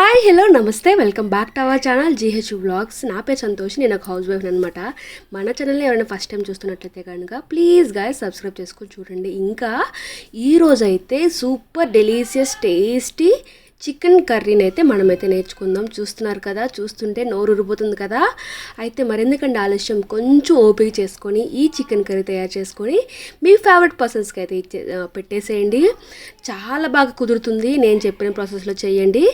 Hi hello నమస్తే welcome back to our channel GH blogs నా పేరు సంతోష్ నేను ఒక హౌస్ వైఫ్ అనమాట మన ఛానల్ని ఎవరైనా ఫస్ట్ టైం చూస్తున్నట్లయితే కనుక ప్లీజ్ గాయ సబ్స్క్రైబ్ చేసుకొని చూడండి. ఇంకా ఈరోజైతే సూపర్ డెలీషియస్ టేస్టీ చికెన్ కర్రీని అయితే మనమైతే నేర్చుకుందాం. చూస్తున్నారు కదా చూస్తుంటే నోరు ఉరిపోతుంది కదా. అయితే మరెందుకంటే ఆలస్యం? కొంచెం ఓపిక చేసుకొని ఈ చికెన్ కర్రీ తయారు చేసుకొని మీ ఫేవరెట్ పర్సన్స్కి అయితే ఇచ్చే పెట్టేసేయండి. చాలా బాగా కుదురుతుంది నేను చెప్పిన ప్రాసెస్లో చేయండి.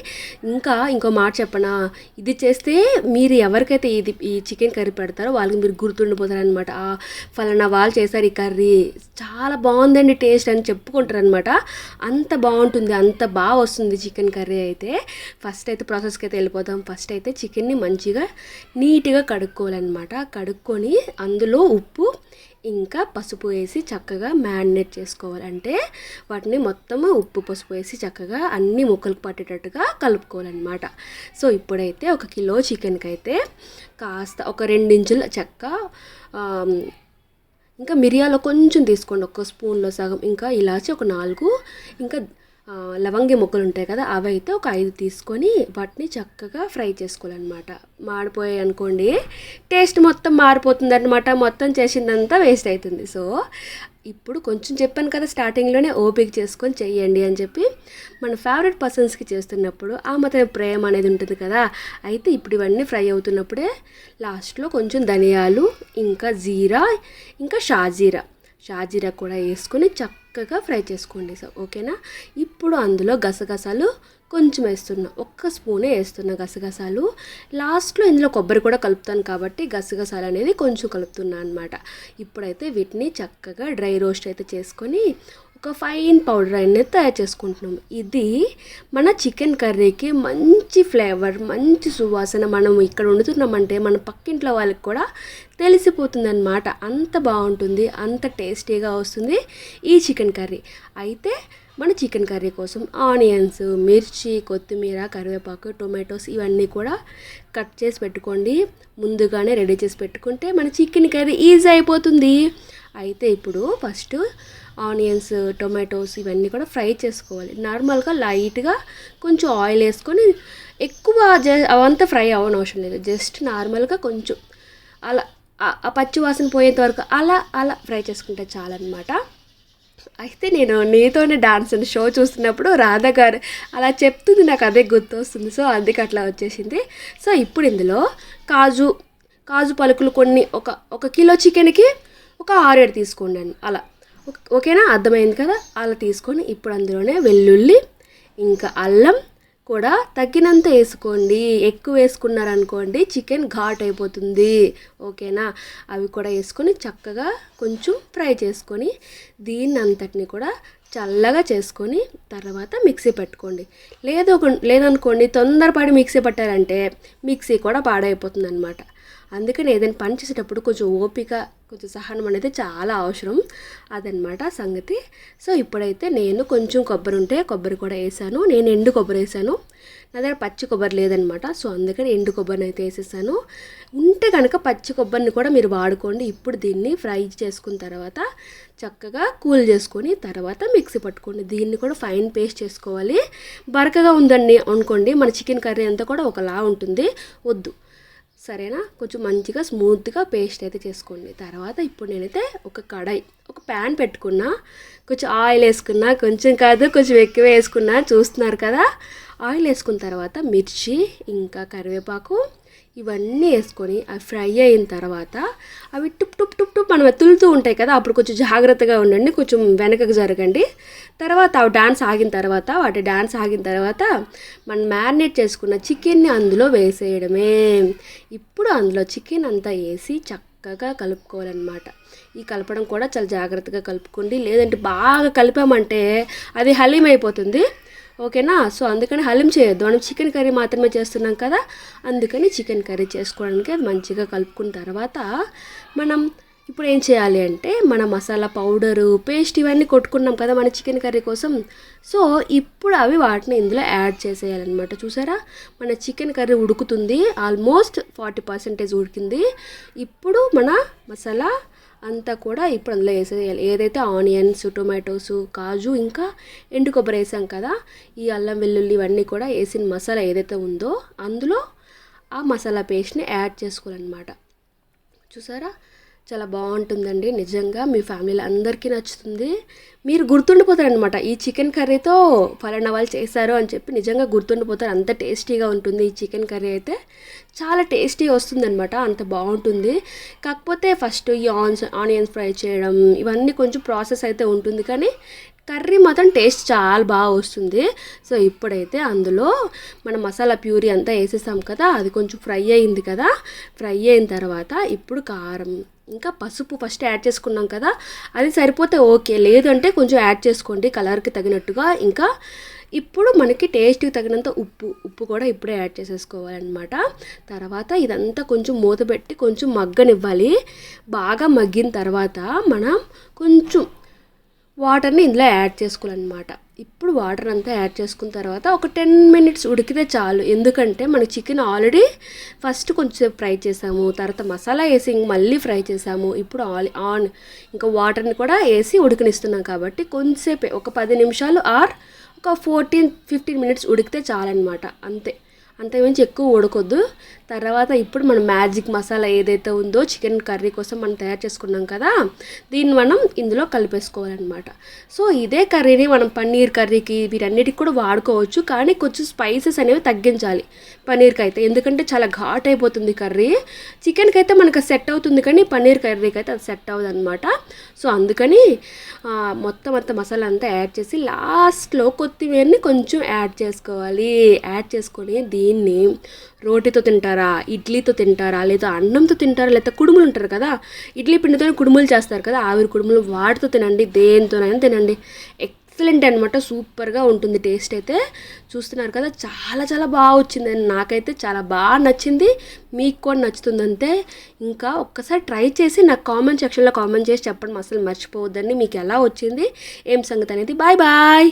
ఇంకా ఇంకో మాట చెప్పనా? ఇది చేస్తే మీరు ఎవరికైతే ఇది ఈ చికెన్ కర్రీ పెడతారో వాళ్ళకి మీరు గుర్తుండిపోతారనమాట ఫలానా వాళ్ళు చేశారు ఈ కర్రీ. చాలా బాగుందండి టేస్ట్ అని చెప్పుకుంటారనమాట అంత బాగుంటుంది అంత బాగా వస్తుంది చికెన్ కర్రీ అయితే ఫస్ట్ అయితే ప్రాసెస్కి అయితే వెళ్ళిపోతాం ఫస్ట్ అయితే చికెన్ని మంచిగా నీట్గా కడుక్కోవాలన్నమాట. కడుక్కొని అందులో ఉప్పు ఇంకా పసుపు వేసి చక్కగా మ్యారినేట్ చేసుకోవాలంటే వాటిని మొత్తం ఉప్పు పసుపు వేసి చక్కగా అన్ని ముక్కలకు పట్టేటట్టుగా కలుపుకోవాలన్నమాట. సో ఇప్పుడైతే ఒక కిలో చికెన్కి అయితే కాస్త ఒక రెండించుల చెక్క ఇంకా మిరియాలు కొంచెం తీసుకోండి. ఒక స్పూన్లో సగం ఇంకా ఇలాచి ఒక నాలుగు ఇంకా లవంగి మొక్కలు ఉంటాయి కదా అవి అయితే ఒక ఐదు తీసుకొని వాటిని చక్కగా ఫ్రై చేసుకోవాలన్నమాట. మాడిపోయాయి అనుకోండి టేస్ట్ మొత్తం మారిపోతుంది అనమాట మొత్తం చేసిందంతా వేస్ట్ అవుతుంది సో ఇప్పుడు కొంచెం చెప్పాను కదా స్టార్టింగ్లోనే ఓపిక చేసుకొని చెయ్యండి అని చెప్పి మన ఫేవరెట్ పర్సన్స్కి చేస్తున్నప్పుడు ఆ మాత్రం ప్రేమ అనేది ఉంటుంది కదా అయితే ఇప్పుడు ఇవన్నీ ఫ్రై అవుతున్నప్పుడే లాస్ట్లో కొంచెం ధనియాలు ఇంకా జీరా ఇంకా షాజీరా. షాజీరా కూడా వేసుకొని చక్క చక్కగా ఫ్రై చేసుకోండి సో ఓకేనా? ఇప్పుడు అందులో గసగసాలు కొంచెం వేస్తున్నా ఒక్క స్పూనే వేస్తున్నా గసగసాలు. లాస్ట్లో ఇందులో కొబ్బరి కూడా కలుపుతాను కాబట్టి గసగసాలు అనేది కొంచెం కలుపుతున్నా అనమాట ఇప్పుడైతే వీటిని చక్కగా డ్రై రోస్ట్ అయితే చేసుకొని ఒక ఫైన్ పౌడర్ అనేది తయారు చేసుకుంటున్నాం. ఇది మన చికెన్ కర్రీకి మంచి ఫ్లేవర్ మంచి సువాసన మనం ఇక్కడ వండుతున్నామంటే మన పక్కింట్లో వాళ్ళకి కూడా తెలిసిపోతుంది అనమాట అంత బాగుంటుంది అంత టేస్టీగా వస్తుంది ఈ చికెన్ కర్రీ అయితే మన చికెన్ కర్రీ కోసం ఆనియన్స్ మిర్చి కొత్తిమీర కరివేపాకు టొమాటోస్ ఇవన్నీ కూడా కట్ చేసి పెట్టుకోండి. ముందుగానే రెడీ చేసి పెట్టుకుంటే మన చికెన్ కర్రీ ఈజీ అయిపోతుంది. అయితే ఇప్పుడు ఫస్ట్ ఆనియన్స్ టొమాటోస్ ఇవన్నీ కూడా ఫ్రై చేసుకోవాలి. నార్మల్గా లైట్గా కొంచెం ఆయిల్ వేసుకొని ఎక్కువ జ అవంతా ఫ్రై అవ్వని అవసరం లేదు. జస్ట్ నార్మల్గా కొంచెం అలా ఆ- పచ్చి వాసన పోయేంత వరకు అలా అలా ఫ్రై చేసుకుంటే చాలన్నమాట. అయితే నేను నీతోనే డాన్స్ అని షో చూస్తున్నప్పుడు రాధా గారు అలా చెప్తుంది నాకు అదే గుర్తొస్తుంది. సో అందుకే అట్లా వచ్చేసింది. సో ఇప్పుడు ఇందులో కాజు కాజు పలుకులు కొన్ని ఒక ఒక కిలో చికెన్కి ఒక ఆరేడు తీసుకోండి అలా. ఓకేనా? అర్థమైంది కదా? అలా తీసుకొని ఇప్పుడు అందులోనే వెల్లుల్లి ఇంకా అల్లం కూడా తగ్గినంత వేసుకోండి. ఎక్కువ వేసుకున్నారనుకోండి చికెన్ ఘాట్ అయిపోతుంది. ఓకేనా? అవి కూడా వేసుకొని చక్కగా కొంచెం ఫ్రై చేసుకొని దీన్ని అంతటిని కూడా చల్లగా చేసుకొని తర్వాత మిక్సీ పెట్టుకోండి. లేదు ఒక- లేదనుకోండి తొందరపడి మిక్సీ పట్టారంటే మిక్సీ కూడా పాడైపోతుంది అనమాట అందుకని ఏదైనా పని చేసేటప్పుడు కొంచెం ఓపిక కొంచెం సహనం అనేది చాలా అవసరం. అదనమాట సంగతి. సో ఇప్పుడైతే నేను కొంచెం కొబ్బరి ఉంటే కొబ్బరి కూడా వేసాను. నేను ఎండు కొబ్బరి వేసాను. నా దగ్గర పచ్చి కొబ్బరి లేదనమాట సో అందుకని ఎండు కొబ్బరిని అయితే వేసేసాను. ఉంటే కనుక పచ్చి కొబ్బరిని కూడా మీరు వాడుకోండి. ఇప్పుడు దీన్ని ఫ్రై చేసుకున్న తర్వాత చక్కగా కూల్ చేసుకొని తర్వాత మిక్సీ పట్టుకోండి. దీన్ని కూడా ఫైన్ పేస్ట్ చేసుకోవాలి. బరకగా ఉందండి అనుకోండి. మన చికెన్ కర్రీ అంతా కూడా ఒకలా ఉంటుంది. వద్దు. సరేనా? కొంచెం మంచిగా స్మూత్గా పేస్ట్ అయితే చేసుకోండి. తర్వాత ఇప్పుడు నేనైతే ఒక కడాయి ఒక ప్యాన్ పెట్టుకున్నా. కొంచెం ఆయిల్ వేసుకున్నా కొంచెం కాదు కొంచెం ఎక్కువ వేసుకున్నా. చూస్తున్నారు కదా? ఆయిల్ వేసుకున్న తర్వాత మిర్చి ఇంకా కరివేపాకు ఇవన్నీ వేసుకొని అవి ఫ్రై అయిన తర్వాత అవి టుప్ టుప్ టుప్ టుప్ మనం తులుతూ ఉంటాయి కదా అప్పుడు కొంచెం జాగ్రత్తగా ఉండండి కొంచెం వెనకకు జరగండి. తర్వాత అవి డాన్స్ ఆగిన తర్వాత వాటి డాన్స్ ఆగిన తర్వాత మనం మ్యారినేట్ చేసుకున్న చికెన్ని అందులో వేసేయడమే. ఇప్పుడు అందులో చికెన్ అంతా వేసి చక్కగా కలుపుకోవాలన్నమాట. ఈ కలపడం కూడా చాలా జాగ్రత్తగా కలుపుకోండి. లేదంటే బాగా కలిపామంటే అది హలీం అయిపోతుంది. ఓకేనా? సో అందుకని హలీం చేయొద్దు. మనం చికెన్ కర్రీ మాత్రమే చేస్తున్నాం కదా అందుకని చికెన్ కర్రీ చేసుకోవడానికి అది మంచిగా కలుపుకున్న తర్వాత మనం ఇప్పుడు ఏం చేయాలి అంటే మన మసాలా పౌడరు పేస్ట్ ఇవన్నీ కొట్టుకున్నాం కదా మన చికెన్ కర్రీ కోసం. సో ఇప్పుడు అవి వాటిని ఇందులో యాడ్ చేసేయాలన్నమాట. చూసారా? మన చికెన్ కర్రీ ఉడుకుతుంది. ఆల్మోస్ట్ ఫార్టీ పర్సెంటేజ్ ఉడికింది. ఇప్పుడు మన మసాలా అంతా కూడా ఇప్పుడు అందులో వేసేయాలి ఏదైతే ఆనియన్స్ టొమాటోస్ కాజు ఇంకా ఎండు కొబ్బరి వేసాం కదా ఈ అల్లం వెల్లుల్లి ఇవన్నీ కూడా వేసిన మసాలా ఏదైతే ఉందో అందులో ఆ మసాలా పేస్ట్ని యాడ్ చేసుకోవాలన్నమాట. చూసారా? చాలా బాగుంటుందండి. నిజంగా మీ ఫ్యామిలీలో అందరికీ నచ్చుతుంది. మీరు గుర్తుండిపోతారనమాట ఈ చికెన్ కర్రీతో ఫలానా వాళ్ళు చేశారు అని చెప్పి నిజంగా గుర్తుండిపోతారు. అంత టేస్టీగా ఉంటుంది ఈ చికెన్ కర్రీ అయితే. చాలా టేస్టీ వస్తుందన్నమాట. అంత బాగుంటుంది. కాకపోతే ఫస్ట్ ఈ ఆన్స్ ఆనియన్స్ ఫ్రై చేయడం ఇవన్నీ కొంచెం ప్రాసెస్ అయితే ఉంటుంది. కానీ కర్రీ మాత్రం టేస్ట్ చాలా బాగా వస్తుంది. సో ఇప్పుడైతే అందులో మన మసాలా ప్యూరీ అంతా వేసేసాం కదా అది కొంచెం ఫ్రై అయింది కదా ఫ్రై అయిన తర్వాత ఇప్పుడు కారం. ఇంకా పసుపు ఫస్ట్ యాడ్ చేసుకున్నాం కదా అది సరిపోతే ఓకే. లేదంటే కొంచెం యాడ్ చేసుకోండి కలర్కి తగినట్టుగా. ఇంకా ఇప్పుడు మనకి టేస్ట్కి తగినంత ఉప్పు ఉప్పు కూడా ఇప్పుడే యాడ్ చేసేసుకోవాలన్నమాట. తర్వాత ఇదంతా కొంచెం మూత పెట్టి కొంచెం మగ్గనివ్వాలి. బాగా మగ్గిన తర్వాత మనం కొంచెం వాటర్ని ఇందులో యాడ్ చేసుకోవాలన్నమాట. ఇప్పుడు వాటర్ అంతా యాడ్ చేసుకున్న తర్వాత ఒక టెన్ మినిట్స్ ఉడికితే చాలు. ఎందుకంటే మన చికెన్ ఆల్రెడీ ఫస్ట్ కొంచెం ఫ్రై చేసాము. తర్వాత మసాలా వేసి మళ్ళీ ఫ్రై చేసాము. ఇప్పుడు ఆల్ ఆన్ ఇంకా వాటర్ని కూడా వేసి ఉడికినిస్తున్నాం కాబట్టి కొంచెంసేపే ఒక పది నిమిషాలు ఆర్ ఒక ఫోర్టీన్ ఫిఫ్టీన్ మినిట్స్ ఉడికితే చాలన్నమాట. అంతే. అంతకుమించి ఎక్కువ ఉడకొద్దు. తర్వాత ఇప్పుడు మనం మ్యాజిక్ మసాలా ఏదైతే ఉందో చికెన్ కర్రీ కోసం మనం తయారు చేసుకున్నాం కదా దీన్ని మనం ఇందులో కలిపేసుకోవాలన్నమాట. సో ఇదే కర్రీని మనం పన్నీర్ కర్రీకి వీటన్నిటికి కూడా వాడుకోవచ్చు కానీ కొంచెం స్పైసెస్ అనేవి తగ్గించాలి పన్నీర్కి అయితే ఎందుకంటే చాలా ఘాట్ అయిపోతుంది కర్రీ. చికెన్కి అయితే మనకు సెట్ అవుతుంది కానీ పన్నీర్ కర్రీకి అయితే అది సెట్ అవ్వదు అనమాట సో అందుకని మొత్తం అంత మసాలా అంతా యాడ్ చేసి లాస్ట్లో కొత్తిమీరని కొంచెం యాడ్ చేసుకోవాలి. యాడ్ చేసుకొని దీన్ని రోటీతో తింటారా? ఇడ్లీతో తింటారా? లేదా అన్నంతో తింటారా? లేదా కుడుములు ఉంటారు కదా ఇడ్లీ పిండితో కుడుములు చేస్తారు కదా ఆవిరి కుడుములు వాటితో తినండి దేనితోనైనా తినండి. ఎక్సలెంట్ అనమాట సూపర్గా ఉంటుంది టేస్ట్ అయితే. చూస్తున్నారు కదా చాలా చాలా బాగా వచ్చింది. నాకైతే చాలా బాగా నచ్చింది. మీకు కూడా నచ్చుతుందంటే ఇంకా ఒక్కసారి ట్రై చేసి నాకు కామెంట్ సెక్షన్లో కామెంట్ చేసి చెప్పండి అసలు మర్చిపోవద్దండి. మీకు ఎలా వచ్చింది? ఏం సంగతి అనేది? Bye bye!